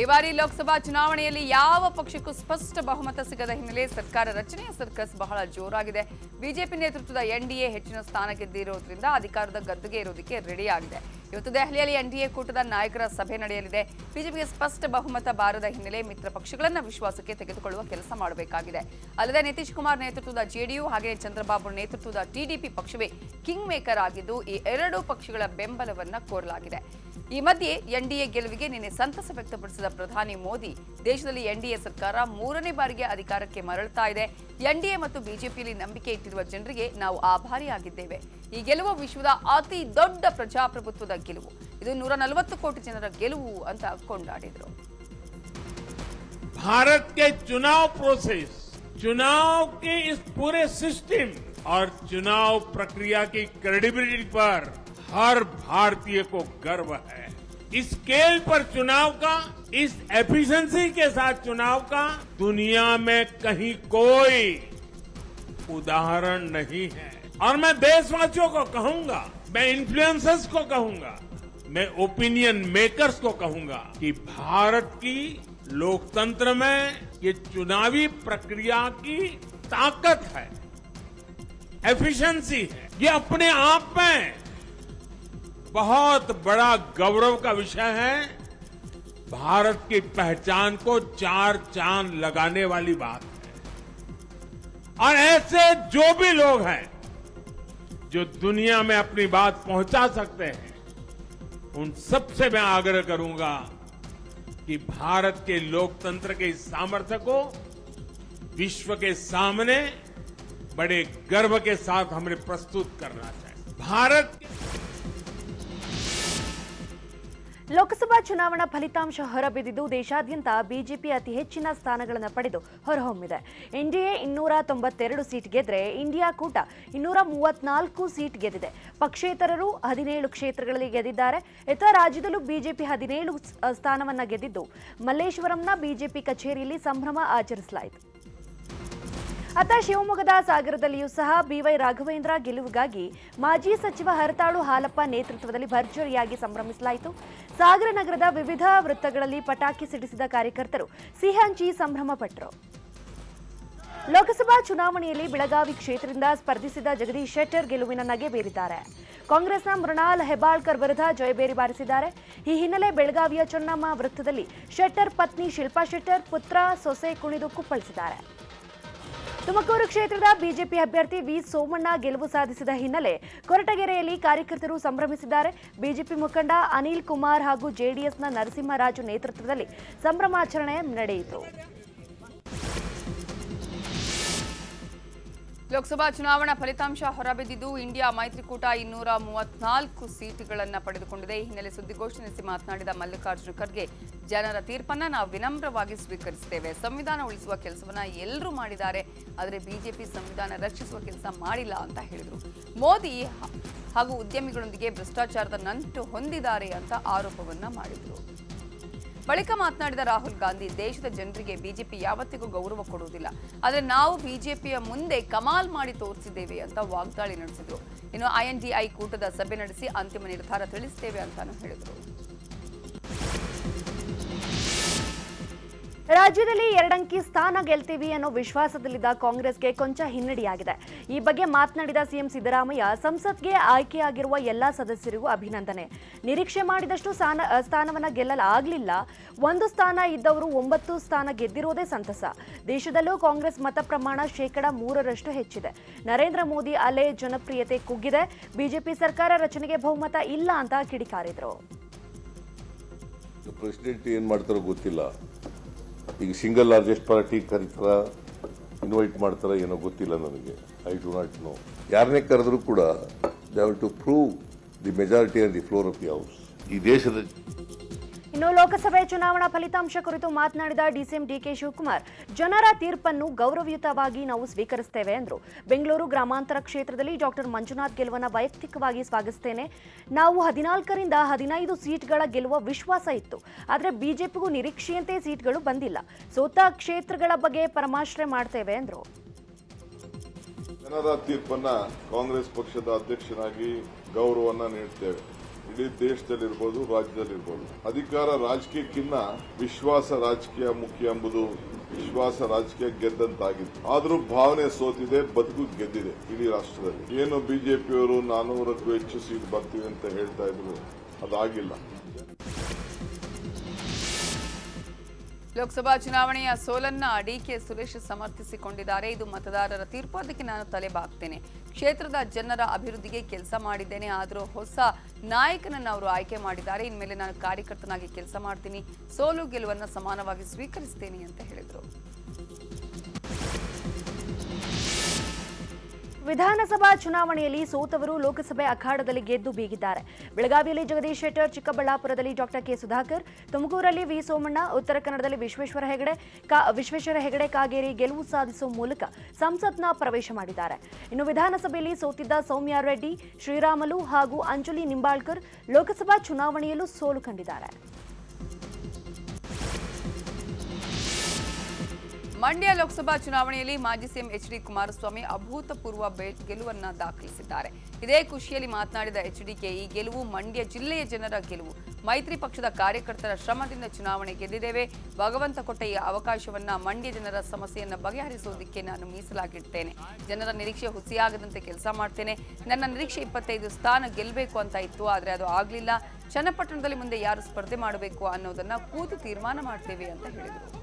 ಈ ಬಾರಿ ಲೋಕಸಭಾ ಚುನಾವಣೆಯಲ್ಲಿ ಯಾವ ಪಕ್ಷಕ್ಕೂ ಸ್ಪಷ್ಟ ಬಹುಮತ ಸಿಗದ ಹಿನ್ನೆಲೆ ಸರ್ಕಾರ ರಚನೆಯ ಸರ್ಕಸ್ ಬಹಳ ಜೋರಾಗಿದೆ. ಬಿಜೆಪಿ ನೇತೃತ್ವದ ಎನ್ಡಿಎ ಹೆಚ್ಚಿನ ಸ್ಥಾನ ಗೆದ್ದಿರೋದ್ರಿಂದ ಅಧಿಕಾರದ ಗದ್ದುಗೆ ಇರೋದಕ್ಕೆ ರೆಡಿಯಾಗಿದೆ ಇವತ್ತು ದೆಹಲಿಯಲ್ಲಿ ಎನ್ಡಿಎ ಕೂಟದ ನಾಯಕರ ಸಭೆ ನಡೆಯಲಿದೆ. ಬಿಜೆಪಿಗೆ ಸ್ಪಷ್ಟ ಬಹುಮತ ಬಾರದ ಹಿನ್ನೆಲೆ ಮಿತ್ರ ಪಕ್ಷಗಳನ್ನ ವಿಶ್ವಾಸಕ್ಕೆ ತೆಗೆದುಕೊಳ್ಳುವ ಕೆಲಸ ಮಾಡಬೇಕಾಗಿದೆ. ಅಲ್ಲದೆ ನಿತೀಶ್ ಕುಮಾರ್ ನೇತೃತ್ವದ ಜೆಡಿಯು ಹಾಗೆ ಚಂದ್ರಬಾಬು ನೇತೃತ್ವದ ಟಿಡಿಪಿ ಪಕ್ಷವೇ ಕಿಂಗ್ ಮೇಕರ್ ಆಗಿದ್ದು, ಈ ಎರಡೂ ಪಕ್ಷಗಳ ಬೆಂಬಲವನ್ನ ಕೋರಲಾಗಿದೆ. ಈ ಮಧ್ಯೆ ಎನ್ಡಿಎ ಗೆಲುವಿಗೆ ನಿನ್ನೆ ಸಂತಸ ವ್ಯಕ್ತಪಡಿಸಿದ ಪ್ರಧಾನಿ ಮೋದಿ, ದೇಶದಲ್ಲಿ ಎನ್ಡಿಎ ಸರ್ಕಾರ ಮೂರನೇ ಬಾರಿಗೆ ಅಧಿಕಾರಕ್ಕೆ ಮರಳುತ್ತಾ ಇದೆ. ಎನ್ಡಿಎ ಮತ್ತು ಬಿಜೆಪಿಯಲ್ಲಿ ನಂಬಿಕೆ ಇಟ್ಟಿರುವ ಜನರಿಗೆ ನಾವು ಆಭಾರಿಯಾಗಿದ್ದೇವೆ. ಈ ಗೆಲುವು ವಿಶ್ವದ ಅತಿ ದೊಡ್ಡ ಪ್ರಜಾಪ್ರಭುತ್ವದ ಗೆಲುವು ಇದು ನೂರ ನಲವತ್ತು ಕೋಟಿ ಜನರ ಗೆಲುವು ಅಂತ ಕೊಂಡಾಡಿದರು भारत के चुनाव प्रोसेस चुनाव के इस पूरे सिस्टम और चुनाव प्रक्रिया की क्रेडिबिलिटी पर हर भारतीय को गर्व है इस स्केल पर चुनाव का इस एफिशिएंसी के साथ चुनाव का दुनिया में कहीं कोई उदाहरण नहीं है और मैं देशवासियों को कहूँगा, मैं इन्फ्लुएंसर्स को कहूँगा, मैं ओपिनियन मेकर्स को कहूँगा कि भारत की लोकतंत्र में ये चुनावी प्रक्रिया की ताकत है एफिशिएंसी है। ये अपने आप में बहुत बड़ा गौरव का विषय है। भारत की पहचान को चार चाँद लगाने वाली बात है। और ऐसे जो भी लोग हैं जो दुनिया में अपनी बात पहुँचा सकते हैं, उन सबसे मैं आग्रह करूँगा कि भारत के लोकतंत्र के इस सामर्थ्य को विश्व के सामने बड़े गर्व के साथ हमें प्रस्तुत करना चाहिए। भारत ಲೋಕಸಭಾ ಚುನಾವಣಾ ಫಲಿತಾಂಶ ಹೊರಬಿದ್ದಿದ್ದು ದೇಶಾದ್ಯಂತ ಬಿಜೆಪಿ ಅತಿ ಹೆಚ್ಚಿನ ಸ್ಥಾನಗಳನ್ನು ಪಡೆದು ಹೊರಹೊಮ್ಮಿದೆ. ಎನ್ಡಿಎ ಇನ್ನೂರ ತೊಂಬತ್ತೆರಡು ಸೀಟ್ ಗೆದ್ರೆ ಇಂಡಿಯಾ ಕೂಟ ಇನ್ನೂರ ಮೂವತ್ನಾಲ್ಕು ಸೀಟ್ ಗೆದ್ದಿದೆ. ಪಕ್ಷೇತರರು ಹದಿನೇಳು ಕ್ಷೇತ್ರಗಳಲ್ಲಿ ಗೆದ್ದಿದ್ದಾರೆ. ಇತರ ರಾಜ್ಯದಲ್ಲೂ ಬಿಜೆಪಿ ಹದಿನೇಳು ಸ್ಥಾನವನ್ನು ಗೆದ್ದಿದ್ದು ಮಲ್ಲೇಶ್ವರಂನ ಬಿಜೆಪಿ ಕಚೇರಿಯಲ್ಲಿ ಸಂಭ್ರಮ ಆಚರಿಸಲಾಯಿತು. ಅತ್ತ ಶಿವಮೊಗ್ಗದ ಸಾಗರದಲ್ಲಿಯೂ ಸಹ ಬಿವೈ ರಾಘವೇಂದ್ರ ಗೆಲುವಿಗಾಗಿ ಮಾಜಿ ಸಚಿವ ಹರತಾಳು ಹಾಲಪ್ಪ ನೇತೃತ್ವದಲ್ಲಿ ಭರ್ಜರಿಯಾಗಿ ಸಂಭ್ರಮಿಸಲಾಯಿತು. ಸಾಗರ ನಗರದ ವಿವಿಧ ವೃತ್ತಗಳಲ್ಲಿ ಪಟಾಕಿ ಸಿಡಿಸಿದ ಕಾರ್ಯಕರ್ತರು ಸಿಹಂಚಿ ಸಂಭ್ರಮ ಪಟ್ಟರು ಲೋಕಸಭಾ ಚುನಾವಣೆಯಲ್ಲಿ ಬೆಳಗಾವಿ ಕ್ಷೇತ್ರದಿಂದ ಸ್ಪರ್ಧಿಸಿದ ಜಗದೀಶ್ ಶೆಟ್ಟರ್ ಗೆಲುವಿನ ನಗೆ ಬೀರಿದ್ದಾರೆ. ಕಾಂಗ್ರೆಸ್ನ ಮೃಣಾಲ್ ಹೆಬ್ಬಾಳ್ಕರ್ ವಿರುದ್ಧ ಜಯಬೇರಿ ಬಾರಿಸಿದ್ದಾರೆ. ಈ ಹಿನ್ನೆಲೆ ಬೆಳಗಾವಿಯ ಚನ್ನಮ್ಮ ವೃತ್ತದಲ್ಲಿ ಶೆಟ್ಟರ್ ಪತ್ನಿ ಶಿಲ್ಪಾ ಶೆಟ್ಟರ್ ಪುತ್ರ ಸೊಸೆ ಕುಣಿದು ಕುಪ್ಪಳಿಸಿದ್ದಾರೆ. ತುಮಕೂರು ಕ್ಷೇತ್ರದ ಬಿಜೆಪಿ ಅಭ್ಯರ್ಥಿ ವಿ ಸೋಮಣ್ಣ ಗೆಲುವು ಸಾಧಿಸಿದ ಹಿನ್ನೆಲೆ ಕೊರಟಗೆರೆಯಲ್ಲಿ ಕಾರ್ಯಕರ್ತರು ಸಂಭ್ರಮಿಸಿದ್ದಾರೆ. ಬಿಜೆಪಿ ಮುಖಂಡ ಅನಿಲ್ ಕುಮಾರ್ ಹಾಗೂ ಜೆಡಿಎಸ್ನ ನರಸಿಂಹರಾಜು ನೇತೃತ್ವದಲ್ಲಿ ಸಂಭ್ರಮಾಚರಣೆ ನಡೆಯಿತು. ಲೋಕಸಭಾ ಚುನಾವಣಾ ಫಲಿತಾಂಶ ಹೊರಬಿದ್ದಿದ್ದು ಇಂಡಿಯಾ ಮೈತ್ರಿಕೂಟ ಇನ್ನೂರ ಮೂವತ್ನಾಲ್ಕು ಸೀಟುಗಳನ್ನು ಪಡೆದುಕೊಂಡಿದೆ. ಈ ಹಿನ್ನೆಲೆ ಸುದ್ದಿಗೋಷ್ಠಿ ನಡೆಸಿ ಮಾತನಾಡಿದ ಮಲ್ಲಿಕಾರ್ಜುನ ಖರ್ಗೆ, ಜನರ ತೀರ್ಪನ್ನ ನಾವು ವಿನಮ್ರವಾಗಿ ಸ್ವೀಕರಿಸುತ್ತೇವೆ. ಸಂವಿಧಾನ ಉಳಿಸುವ ಕೆಲಸವನ್ನ ಎಲ್ಲರೂ ಮಾಡಿದ್ದಾರೆ. ಆದರೆ ಬಿಜೆಪಿ ಸಂವಿಧಾನ ರಕ್ಷಿಸುವ ಕೆಲಸ ಮಾಡಿಲ್ಲ ಅಂತ ಹೇಳಿದರು. ಮೋದಿ ಹಾಗೂ ಉದ್ಯಮಿಗಳೊಂದಿಗೆ ಭ್ರಷ್ಟಾಚಾರದ ನಂಟು ಹೊಂದಿದ್ದಾರೆ ಅಂತ ಆರೋಪವನ್ನ ಮಾಡಿದರು. ಬಳಿಕ ಮಾತನಾಡಿದ ರಾಹುಲ್ ಗಾಂಧಿ, ದೇಶದ ಜನರಿಗೆ ಬಿಜೆಪಿ ಯಾವತ್ತಿಗೂ ಗೌರವ ಕೊಡುವುದಿಲ್ಲ. ಆದರೆ ನಾವು ಬಿಜೆಪಿಯ ಮುಂದೆ ಕಮಾಲ್ ಮಾಡಿ ತೋರಿಸಿದ್ದೇವೆ ಅಂತ ವಾಗ್ದಾಳಿ ನಡೆಸಿದ್ರು. ಇನ್ನು ಐಎನ್ಡಿಐ ಕೂಟದ ಸಭೆ ನಡೆಸಿ ಅಂತಿಮ ನಿರ್ಧಾರ ತಿಳಿಸುತ್ತೇವೆ ಅಂತಾನು ಹೇಳಿದರು. ರಾಜ್ಯದಲ್ಲಿ ಎರಡಂಕಿ ಸ್ಥಾನ ಗೆಲ್ತೀವಿ ಅನ್ನೋ ವಿಶ್ವಾಸದಲ್ಲಿದ್ದ ಕಾಂಗ್ರೆಸ್ಗೆ ಕೊಂಚ ಹಿನ್ನಡೆಯಾಗಿದೆ. ಈ ಬಗ್ಗೆ ಮಾತನಾಡಿದ ಸಿಎಂ ಸಿದ್ದರಾಮಯ್ಯ, ಸಂಸತ್ಗೆ ಆಯ್ಕೆಯಾಗಿರುವ ಎಲ್ಲಾ ಸದಸ್ಯರಿಗೂ ಅಭಿನಂದನೆ. ನಿರೀಕ್ಷೆ ಮಾಡಿದಷ್ಟು ಸ್ಥಾನ, ಸ್ಥಾನವನ್ನ ಗೆಲ್ಲಲಾಗಲಿಲ್ಲ ಒಂದು ಸ್ಥಾನ ಇದ್ದವರು ಒಂಬತ್ತು ಸ್ಥಾನ ಗೆದ್ದಿರೋದೇ ಸಂತಸ. ದೇಶದಲ್ಲೂ ಕಾಂಗ್ರೆಸ್ ಮತ ಪ್ರಮಾಣ ಶೇಕಡ ಮೂರರಷ್ಟು ಹೆಚ್ಚಿದೆ. ನರೇಂದ್ರ ಮೋದಿ ಅಲೆ ಜನಪ್ರಿಯತೆ ಕುಗ್ಗಿದೆ. ಬಿಜೆಪಿ ಸರ್ಕಾರ ರಚನೆಗೆ ಬಹುಮತ ಇಲ್ಲ ಅಂತ ಕಿಡಿಕಾರಿದ್ರು. ಪ್ರೆಸಿಡೆಂಟ್ ಏನು ಮಾಡ್ತಾರೋ ಗೊತ್ತಿಲ್ಲ. ಈಗ ಸಿಂಗಲ್ ಲಾರ್ಜೆಸ್ಟ್ ಪಾರ್ಟಿ ಕರೀತಾರ ಇನ್ವೈಟ್ ಮಾಡ್ತಾರ ಏನೋ ಗೊತ್ತಿಲ್ಲ ನನಗೆ. ಐ ಡು ನಾಟ್ ನೋ ಯಾರನ್ನೇ ಕರೆದ್ರು ಕೂಡ they have to prove the majority on the floor of the house ಈ ದೇಶದ ಇನ್ನು ಲೋಕಸಭೆ ಚುನಾವಣಾ ಫಲಿತಾಂಶ ಕುರಿತು ಮಾತನಾಡಿದ ಡಿಸಿಎಂ ಡಿಕೆ ಶಿವಕುಮಾರ್, ಜನರ ತೀರ್ಪನ್ನು ಗೌರವಯುತವಾಗಿ ನಾವು ಸ್ವೀಕರಿಸುತ್ತೇವೆ ಎಂದರು ಬೆಂಗಳೂರು ಗ್ರಾಮಾಂತರ ಕ್ಷೇತ್ರದಲ್ಲಿ ಡಾಕ್ಟರ್ ಮಂಜುನಾಥ್ ಗೆಲುವನ್ನು ವೈಯಕ್ತಿಕವಾಗಿ ಸ್ವಾಗತಿಸ್ತೇನೆ. ನಾವು ಹದಿನಾಲ್ಕರಿಂದ ಹದಿನೈದು ಸೀಟ್ಗಳ ಗೆಲ್ಲುವ ವಿಶ್ವಾಸ ಇತ್ತು. ಆದರೆ ಬಿಜೆಪಿಗೂ ನಿರೀಕ್ಷೆಯಂತೆ ಸೀಟ್ಗಳು ಬಂದಿಲ್ಲ. ಸೋತ ಕ್ಷೇತ್ರಗಳ ಬಗ್ಗೆ ಪರಮಾಶ್ರಯ ಮಾಡ್ತೇವೆ ಎಂದರು ಜನರ ತೀರ್ಪನ್ನ ಕಾಂಗ್ರೆಸ್ ಪಕ್ಷದ ಅಧ್ಯಕ್ಷನಾಗಿ ಗೌರವವನ್ನು ನೀಡ್ತೇವೆ. ಇಡೀ ದೇಶದಲ್ಲಿರ್ಬೋದು, ರಾಜ್ಯದಲ್ಲಿರ್ಬೋದು. ಅಧಿಕಾರ ರಾಜಕೀಯಕ್ಕಿನ್ನ ವಿಶ್ವಾಸ ರಾಜಕೀಯ ಮುಖ್ಯ ಎಂಬುದು ವಿಶ್ವಾಸ ರಾಜಕೀಯ ಗೆದ್ದಂತಾಗಿತ್ತು. ಆದರೂ ಭಾವನೆ ಸೋತಿದೆ, ಬದುಕು ಗೆದ್ದಿದೆ ಇಡೀ ರಾಷ್ಟ್ರದಲ್ಲಿ. ಏನು ಬಿಜೆಪಿಯವರು ನಾನೂರಕ್ಕೂ ಹೆಚ್ಚು ಸೀಟ್ ಬರ್ತೀವಿ ಅಂತ ಹೇಳ್ತಾ ಇದ್ರು, ಅದಾಗಿಲ್ಲ. ಲೋಕಸಭಾ ಚುನಾವಣೆಯ ಸೋಲನ್ನ ಡಿಕೆ ಸುರೇಶ್ ಸಮರ್ಥಿಸಿಕೊಂಡಿದ್ದಾರೆ. ಇದು ಮತದಾರರ ತೀರ್ಪು. ಅದಕ್ಕೆ ನಾನು ತಲೆ ಬಾಗ್ತೇನೆ. ಕ್ಷೇತ್ರದ ಜನರ ಅಭಿವೃದ್ಧಿಗೆ ಕೆಲಸ ಮಾಡಿದ್ದೇನೆ. ಆದರೂ ಹೊಸ ನಾಯಕನನ್ನು ಅವರು ಆಯ್ಕೆ ಮಾಡಿದ್ದಾರೆ. ಇನ್ಮೇಲೆ ನಾನು ಕಾರ್ಯಕರ್ತನಾಗಿ ಕೆಲಸ ಮಾಡ್ತೀನಿ. ಸೋಲು ಗೆಲುವನ್ನು ಸಮಾನವಾಗಿ ಸ್ವೀಕರಿಸ್ತೇನೆ ಅಂತ ಹೇಳಿದರು. ವಿಧಾನಸಭಾ ಚುನಾವಣೆಯಲ್ಲಿ ಸೋತವರು ಲೋಕಸಭೆ ಅಖಾಡದಲ್ಲಿ ಗೆದ್ದು ಬೀಗಿದ್ದಾರೆ. ಬೆಳಗಾವಿಯಲ್ಲಿ ಜಗದೀಶ್ ಶೆಟ್ಟರ್, ಚಿಕ್ಕಬಳ್ಳಾಪುರದಲ್ಲಿ ಡಾಕ್ಟರ್ ಕೆ ಸುಧಾಕರ್, ತುಮಕೂರಲ್ಲಿ ವಿ ಸೋಮಣ್ಣ, ಉತ್ತರ ಕನ್ನಡದಲ್ಲಿ ವಿಶ್ವೇಶ್ವರ ಹೆಗಡೆ ವಿಶ್ವೇಶ್ವರ ಹೆಗಡೆ ಕಾಗೇರಿ ಗೆಲುವು ಸಾಧಿಸುವ ಮೂಲಕ ಸಂಸತ್ನ ಪ್ರವೇಶ ಮಾಡಿದ್ದಾರೆ. ಇನ್ನು ವಿಧಾನಸಭೆಯಲ್ಲಿ ಸೋತಿದ್ದ ಸೌಮ್ಯ ರೆಡ್ಡಿ, ಶ್ರೀರಾಮಲು ಹಾಗೂ ಅಂಜಲಿ ನಿಂಬಾಳ್ಕರ್ ಲೋಕಸಭಾ ಚುನಾವಣೆಯಲ್ಲೂ ಸೋಲು ಕಂಡಿದ್ದಾರೆ. ಮಂಡ್ಯ ಲೋಕಸಭಾ ಚುನಾವಣೆಯಲ್ಲಿ ಮಾಜಿ ಸಿಎಂ ಎಚ್ ಡಿ ಕುಮಾರಸ್ವಾಮಿ ಅಭೂತಪೂರ್ವ ಗೆಲುವನ್ನು ದಾಖಲಿಸಿದ್ದಾರೆ. ಇದೇ ಖುಷಿಯಲ್ಲಿ ಮಾತನಾಡಿದ ಎಚ್ಡಿಕೆ ಈ ಗೆಲುವು ಮಂಡ್ಯ ಜಿಲ್ಲೆಯ ಜನರ ಗೆಲುವು. ಮೈತ್ರಿ ಪಕ್ಷದ ಕಾರ್ಯಕರ್ತರ ಶ್ರಮದಿಂದ ಚುನಾವಣೆ ಗೆದ್ದಿದ್ದೇವೆ. ಭಗವಂತ ಕೊಟ್ಟ ಈ ಅವಕಾಶವನ್ನ ಮಂಡ್ಯ ಜನರ ಸಮಸ್ಯೆಯನ್ನು ಬಗೆಹರಿಸುವುದಕ್ಕೆ ನಾನು ಮೀಸಲಾಗಿಡ್ತೇನೆ. ಜನರ ನಿರೀಕ್ಷೆ ಹುಸಿಯಾಗದಂತೆ ಕೆಲಸ ಮಾಡ್ತೇನೆ. ನನ್ನ ನಿರೀಕ್ಷೆ ಇಪ್ಪತ್ತೈದು ಸ್ಥಾನ ಗೆಲ್ಲಬೇಕು ಅಂತ ಇತ್ತು, ಆದರೆ ಅದು ಆಗಲಿಲ್ಲ. ಚನ್ನಪಟ್ಟಣದಲ್ಲಿ ಮುಂದೆ ಯಾರು ಸ್ಪರ್ಧೆ ಮಾಡಬೇಕು ಅನ್ನೋದನ್ನ ಕೂತು ತೀರ್ಮಾನ ಮಾಡ್ತೇವೆ ಅಂತ ಹೇಳಿದರು.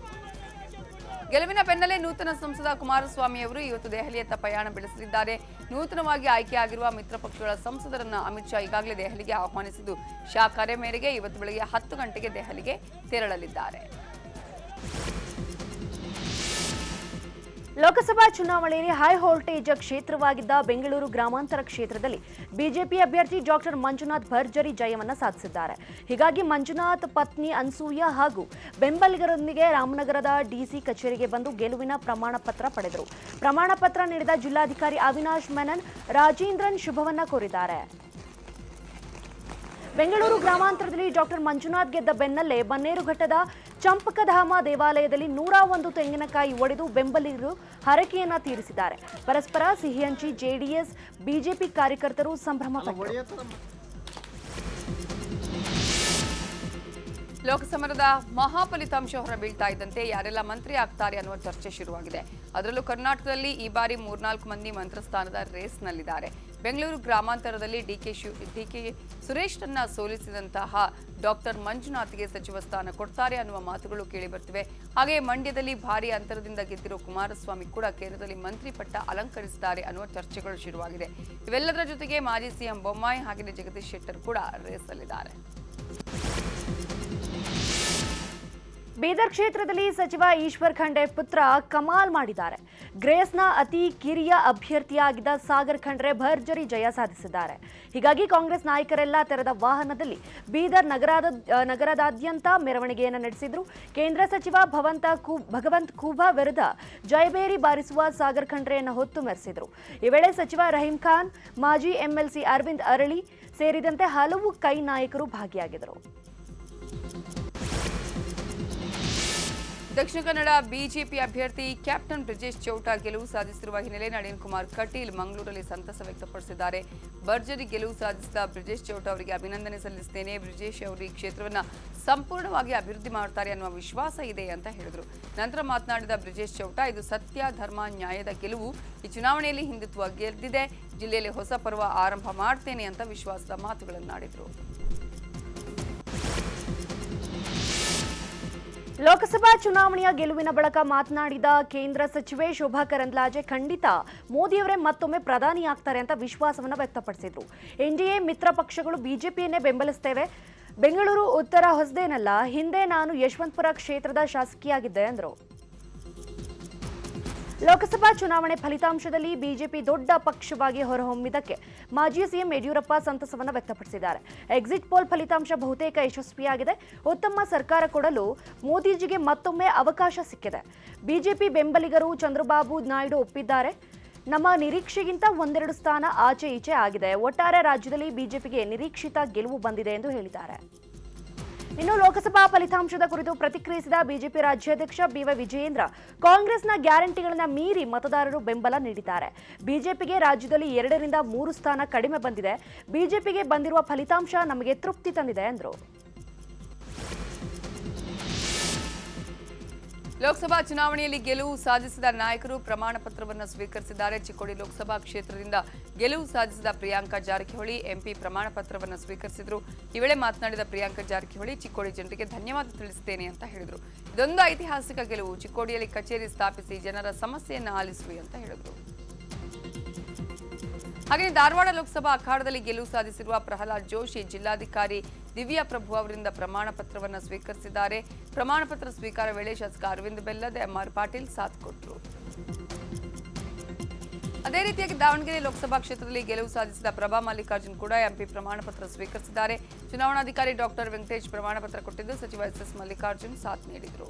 ಗೆಲುವಿನ ಬೆನ್ನಲ್ಲೇ ನೂತನ ಸಂಸದ ಕುಮಾರಸ್ವಾಮಿ ಅವರು ಇವತ್ತು ದೆಹಲಿಯತ್ತ ಪ್ರಯಾಣ ಬೆಳೆಸಲಿದ್ದಾರೆ. ನೂತನವಾಗಿ ಆಯ್ಕೆಯಾಗಿರುವ ಮಿತ್ರ ಪಕ್ಷಗಳ ಸಂಸದರನ್ನ ಅಮಿತ್ ಶಾ ಈಗಾಗಲೇ ದೆಹಲಿಗೆ ಆಹ್ವಾನಿಸಿದ್ದು. ಶಾ ಕರೆ ಮೇರೆಗೆ ಇವತ್ತು ಬೆಳಗ್ಗೆ ಹತ್ತು ಗಂಟೆಗೆ ದೆಹಲಿಗೆ ತೆರಳಲಿದ್ದಾರೆ. ಲೋಕಸಭಾ ಚುನಾವಣೆಯಲ್ಲಿ ಹೈ ವೋಲ್ಟೇಜ್ ಕ್ಷೇತ್ರವಾಗಿದ್ದ ಬೆಂಗಳೂರು ಗ್ರಾಮಾಂತರ ಕ್ಷೇತ್ರದಲ್ಲಿ ಬಿಜೆಪಿ ಅಭ್ಯರ್ಥಿ ಡಾಕ್ಟರ್ ಮಂಜುನಾಥ್ ಭರ್ಜರಿ ಜಯವನ್ನು ಸಾಧಿಸಿದ್ದಾರೆ. ಹೀಗಾಗಿ ಮಂಜುನಾಥ್, ಪತ್ನಿ ಅನ್ಸೂಯ ಹಾಗೂ ಬೆಂಬಲಿಗರೊಂದಿಗೆ ರಾಮನಗರದ ಡಿಸಿ ಕಚೇರಿಗೆ ಬಂದು ಗೆಲುವಿನ ಪ್ರಮಾಣ ಪತ್ರ ಪಡೆದರು. ಪ್ರಮಾಣ ಪತ್ರ ನೀಡಿದ ಜಿಲ್ಲಾಧಿಕಾರಿ ಅವಿನಾಶ್ ಮೆನನ್, ರಾಜೇಂದ್ರನ್ ಶುಭವನ್ನ ಕೋರಿದ್ದಾರೆ. ಬೆಂಗಳೂರು ಗ್ರಾಮಾಂತರದಲ್ಲಿ ಡಾಕ್ಟರ್ ಮಂಜುನಾಥ್ ಗೆದ್ದ ಬೆನ್ನಲ್ಲೇ ಬನ್ನೇರುಘಟ್ಟದ ಚಂಪಕಧಾಮ ದೇವಾಲಯದಲ್ಲಿ ನೂರ ಒಂದು ತೆಂಗಿನಕಾಯಿ ಒಡೆದು ಬೆಂಬಲಿಗರು ಹರಕೆಯನ್ನ ತೀರಿಸಿದ್ದಾರೆ. ಪರಸ್ಪರ ಸಿಹಿ ಹಂಚಿ ಜೆಡಿಎಸ್, ಬಿಜೆಪಿ ಕಾರ್ಯಕರ್ತರು ಸಂಭ್ರಮ ಲೋಕಸಮರದ ಮಹಾಫಲಿತಾಂಶ ಹೊರಬೀಳ್ತಾ ಇದ್ದಂತೆ ಯಾರೆಲ್ಲ ಮಂತ್ರಿ ಆಗ್ತಾರೆ ಅನ್ನುವ ಚರ್ಚೆ ಶುರುವಾಗಿದೆ. ಅದರಲ್ಲೂ ಕರ್ನಾಟಕದಲ್ಲಿ ಈ ಬಾರಿ ಮೂರ್ನಾಲ್ಕು ಮಂದಿ ಮಂತ್ರಸ್ಥಾನದ ರೇಸ್ನಲ್ಲಿದ್ದಾರೆ. Bengaluru ಗ್ರಾಮಾಂತರದಲ್ಲಿ D K Shiv D K ಸುರೇಶ್ರನ್ನ ಸೋಲಿಸಿದಂತಹ ಡಾಕ್ಟರ್ ಮಂಜುನಾಥ್ಗೆ ಸಚಿವ ಸ್ಥಾನ ಕೊಡ್ತಾರೆ ಅನ್ನುವ ಮಾತುಗಳು ಕೇಳಿಬರ್ತಿವೆ. ಹಾಗೆ ಮಂಡ್ಯದಲ್ಲಿ ಭಾರಿ ಅಂತರದಿಂದ ಗೆದ್ದಿರುವ ಕುಮಾರಸ್ವಾಮಿ ಕೂಡ ಕೇಂದ್ರದಲ್ಲಿ ಮಂತ್ರಿ ಪಟ್ಟ ಅಲಂಕರಿಸಿದ್ದಾರೆ ಅನ್ನುವ ಚರ್ಚೆಗಳು ಶುರುವಾಗಿದೆ. ಇವೆಲ್ಲದರ ಜೊತೆಗೆ ಮಾಜಿ ಸಿಎಂ ಬೊಮ್ಮಾಯಿ ಹಾಗೆಯೇ ಜಗದೀಶ್ ಶೆಟ್ಟರ್ ಕೂಡ ರೇಸಲ್ಲಿದ್ದಾರೆ ಬೀದರ್ ಕ್ಷೇತ್ರದಲ್ಲಿ ಸಚಿವ ಈಶ್ವರ್ ಖಂಡ್ರೆ ಪುತ್ರ ಕಮಾಲ್ ಮಾಡಿದ್ದಾರೆ. ಗ್ರೇಸ್ನ ಅತಿ ಕಿರಿಯ ಅಭ್ಯರ್ಥಿಯಾಗಿದ್ದ ಸಾಗರ್ ಖಂಡ್ರೆ ಭರ್ಜರಿ ಜಯ ಸಾಧಿಸಿದ್ದಾರೆ. ಹೀಗಾಗಿ ಕಾಂಗ್ರೆಸ್ ನಾಯಕರೆಲ್ಲ ತೆರೆದ ವಾಹನದಲ್ಲಿ ಬೀದರ್ ನಗರದ, ನಗರದಾದ್ಯಂತ ಮೆರವಣಿಗೆಯನ್ನು ನಡೆಸಿದ್ರು. ಕೇಂದ್ರ ಸಚಿವ ಭವಂತ ಕೂ, ಭಗವಂತ್ ಖೂಬಾ ವಿರುದ್ಧ ಜಯಬೇರಿ ಬಾರಿಸುವ ಸಾಗರ್ ಖಂಡ್ರೆಯನ್ನು ಹೊತ್ತು ಮೆರೆಸಿದ್ರು. ಈ ವೇಳೆ ಸಚಿವ ರಹೀಂ ಖಾನ್, ಮಾಜಿ ಎಂಎಲ್ಸಿ ಅರವಿಂದ್ ಅರಳಿ ಸೇರಿದಂತೆ ಹಲವು ಕೈ ನಾಯಕರು ಭಾಗಿಯಾಗಿದ್ದರು. ದಕ್ಷಿಣ ಕನ್ನಡ ಬಿಜೆಪಿ ಅಭ್ಯರ್ಥಿ ಕ್ಯಾಪ್ಟನ್ ಬ್ರಿಜೇಶ್ ಚೌಟಾ ಗೆಲುವು ಸಾಧಿಸಿರುವ ಹಿನ್ನೆಲೆ ನಳಿನ್ ಕುಮಾರ್ ಕಟೀಲ್ ಮಂಗಳೂರಲ್ಲಿ ಸಂತಸ ವ್ಯಕ್ತಪಡಿಸಿದ್ದಾರೆ. ಭರ್ಜರಿ ಗೆಲುವು ಸಾಧಿಸಿದ ಬ್ರಿಜೇಶ್ ಚೌಟ ಅವರಿಗೆ ಅಭಿನಂದನೆ ಸಲ್ಲಿಸುತ್ತೇನೆ. ಬ್ರಿಜೇಶ್ ಅವರು ಈ ಕ್ಷೇತ್ರವನ್ನು ಸಂಪೂರ್ಣವಾಗಿ ಅಭಿವೃದ್ಧಿ ಮಾಡುತ್ತಾರೆ ಅನ್ನುವ ವಿಶ್ವಾಸ ಇದೆ ಅಂತ ಹೇಳಿದರು. ನಂತರ ಮಾತನಾಡಿದ ಬ್ರಿಜೇಶ್ ಚೌಟ, ಇದು ಸತ್ಯ, ಧರ್ಮ, ನ್ಯಾಯದ ಗೆಲುವು. ಈ ಚುನಾವಣೆಯಲ್ಲಿ ಹಿಂದುತ್ವ ಗೆದ್ದಿದೆ. ಜಿಲ್ಲೆಯಲ್ಲಿ ಹೊಸ ಪರ್ವ ಆರಂಭ ಮಾಡ್ತೇನೆ ಅಂತ ವಿಶ್ವಾಸದ ಮಾತುಗಳನ್ನಾಡಿದರು. ಲೋಕಸಭಾ ಚುನಾವಣೆಯ ಗೆಲುವಿನ ಬಳಿಕ ಮಾತನಾಡಿದ ಕೇಂದ್ರ ಸಚಿವೆ ಶೋಭಾ ಕರಂದ್ಲಾಜೆ ಖಂಡಿತ ಮೋದಿಯವರೇ ಮತ್ತೊಮ್ಮೆ ಪ್ರಧಾನಿ ಆಗ್ತಾರೆ ಅಂತ ವಿಶ್ವಾಸವನ್ನು ವ್ಯಕ್ತಪಡಿಸಿದ್ರು. ಎನ್ಡಿಎ ಮಿತ್ರ ಪಕ್ಷಗಳು ಬಿಜೆಪಿಯನ್ನೇ ಬೆಂಬಲಿಸ್ತೇವೆ. ಬೆಂಗಳೂರು ಉತ್ತರ ಹೊಸದೇನಲ್ಲ, ಹಿಂದೆ ನಾನು ಯಶವಂತಪುರ ಕ್ಷೇತ್ರದ ಶಾಸಕಿಯಾಗಿದ್ದೆ ಅಂದರು. ಲೋಕಸಭಾ ಚುನಾವಣೆ ಫಲಿತಾಂಶದಲ್ಲಿ ಬಿಜೆಪಿ ದೊಡ್ಡ ಪಕ್ಷವಾಗಿ ಹೊರಹೊಮ್ಮಿದಕ್ಕೆ ಮಾಜಿ ಸಿಎಂ ಯಡಿಯೂರಪ್ಪ ಸಂತಸವನ್ನು ವ್ಯಕ್ತಪಡಿಸಿದ್ದಾರೆ. ಎಕ್ಸಿಟ್ ಪೋಲ್ ಫಲಿತಾಂಶ ಬಹುತೇಕ ಯಶಸ್ವಿಯಾಗಿದೆ. ಉತ್ತಮ ಸರ್ಕಾರ ಕೊಡಲು ಮೋದಿಜಿಗೆ ಮತ್ತೊಮ್ಮೆ ಅವಕಾಶ ಸಿಕ್ಕಿದೆ. ಬಿಜೆಪಿ ಬೆಂಬಲಿಗರು ಚಂದ್ರಬಾಬು ನಾಯ್ಡು ಒಪ್ಪಿದ್ದಾರೆ. ನಮ್ಮ ನಿರೀಕ್ಷೆಗಿಂತ ಒಂದೆರಡು ಸ್ಥಾನ ಆಚೆ ಈಚೆ ಆಗಿದೆ. ಒಟ್ಟಾರೆ ರಾಜ್ಯದಲ್ಲಿ ಬಿಜೆಪಿಗೆ ನಿರೀಕ್ಷಿತ ಗೆಲುವು ಬಂದಿದೆ ಎಂದು ಹೇಳಿದ್ದಾರೆ. ಇನ್ನು ಲೋಕಸಭಾ ಫಲಿತಾಂಶದ ಕುರಿತು ಪ್ರತಿಕ್ರಿಯಿಸಿದ ಬಿಜೆಪಿ ರಾಜ್ಯಾಧ್ಯಕ್ಷ ಬಿವೈ ವಿಜಯೇಂದ್ರ, ಕಾಂಗ್ರೆಸ್ನ ಗ್ಯಾರಂಟಿಗಳನ್ನು ಮೀರಿ ಮತದಾರರು ಬೆಂಬಲ ನೀಡಿದ್ದಾರೆ. ಬಿಜೆಪಿಗೆ ರಾಜ್ಯದಲ್ಲಿ ಎರಡರಿಂದ ಮೂರು ಸ್ಥಾನ ಕಡಿಮೆ ಬಂದಿದೆ. ಬಿಜೆಪಿಗೆ ಬಂದಿರುವ ಫಲಿತಾಂಶ ನಮಗೆ ತೃಪ್ತಿ ತಂದಿದೆ, ಎಂದರು. ಲೋಕಸಭಾ ಚುನಾವಣೆಯಲ್ಲಿ ಗೆಲುವು ಸಾಧಿಸಿದ ನಾಯಕರು ಪ್ರಮಾಣ ಪತ್ರವನ್ನು ಸ್ವೀಕರಿಸಿದ್ದಾರೆ. ಚಿಕ್ಕೋಡಿ ಲೋಕಸಭಾ ಕ್ಷೇತ್ರದಿಂದ ಗೆಲುವು ಸಾಧಿಸಿದ ಪ್ರಿಯಾಂಕಾ ಜಾರಕಿಹೊಳಿ, ಎಂಪಿ ಪ್ರಮಾಣ ಪತ್ರವನ್ನು ಸ್ವೀಕರಿಸಿದ್ರು. ಈ ವೇಳೆ ಮಾತನಾಡಿದ ಪ್ರಿಯಾಂಕಾ ಜಾರಕಿಹೊಳಿ, ಚಿಕ್ಕೋಡಿ ಜನರಿಗೆ ಧನ್ಯವಾದ ತಿಳಿಸುತ್ತೇನೆ ಅಂತ ಹೇಳಿದರು. ಇದೊಂದು ಐತಿಹಾಸಿಕ ಗೆಲುವು. ಚಿಕ್ಕೋಡಿಯಲ್ಲಿ ಕಚೇರಿ ಸ್ಥಾಪಿಸಿ ಜನರ ಸಮಸ್ಯೆಯನ್ನು ಆಲಿಸುವೆ ಅಂತ ಹೇಳಿದರು. ಹಾಗೆಯೇ ಧಾರವಾಡ ಲೋಕಸಭಾ ಅಖಾಡದಲ್ಲಿ ಗೆಲುವು ಸಾಧಿಸಿರುವ ಪ್ರಹ್ಲಾದ್ ಜೋಶಿ ಜಿಲ್ಲಾಧಿಕಾರಿ ದಿವ್ಯಾ ಪ್ರಭು ಅವರಿಂದ ಪ್ರಮಾಣ ಪತ್ರವನ್ನು ಸ್ವೀಕರಿಸಿದ್ದಾರೆ. ಪ್ರಮಾಣ ಪತ್ರ ಸ್ವೀಕಾರ ವೇಳೆ ಶಾಸಕ ಅರವಿಂದ್ ಬೆಲ್ಲದ ಎಂಆರ್ ಪಾಟೀಲ್ ಸಾಥ್ ಕೊಟ್ಟರು ಅದೇ ರೀತಿಯಾಗಿ ದಾವಣಗೆರೆ ಲೋಕಸಭಾ ಕ್ಷೇತ್ರದಲ್ಲಿ ಗೆಲುವು ಸಾಧಿಸಿದ ಪ್ರಭಾ ಮಲ್ಲಿಕಾರ್ಜುನ್ ಕೂಡ ಎಂಪಿ ಪ್ರಮಾಣ ಪತ್ರ ಸ್ವೀಕರಿಸಿದ್ದಾರೆ. ಚುನಾವಣಾಧಿಕಾರಿ ಡಾಕ್ಟರ್ ವೆಂಕಟೇಶ್ ಪ್ರಮಾಣ ಪತ್ರ ಕೊಟ್ಟಿದ್ದು ಸಚಿವ ಎಸ್ ಎಸ್ ಮಲ್ಲಿಕಾರ್ಜುನ್ ಸಾಥ್ ನೀಡಿದರು.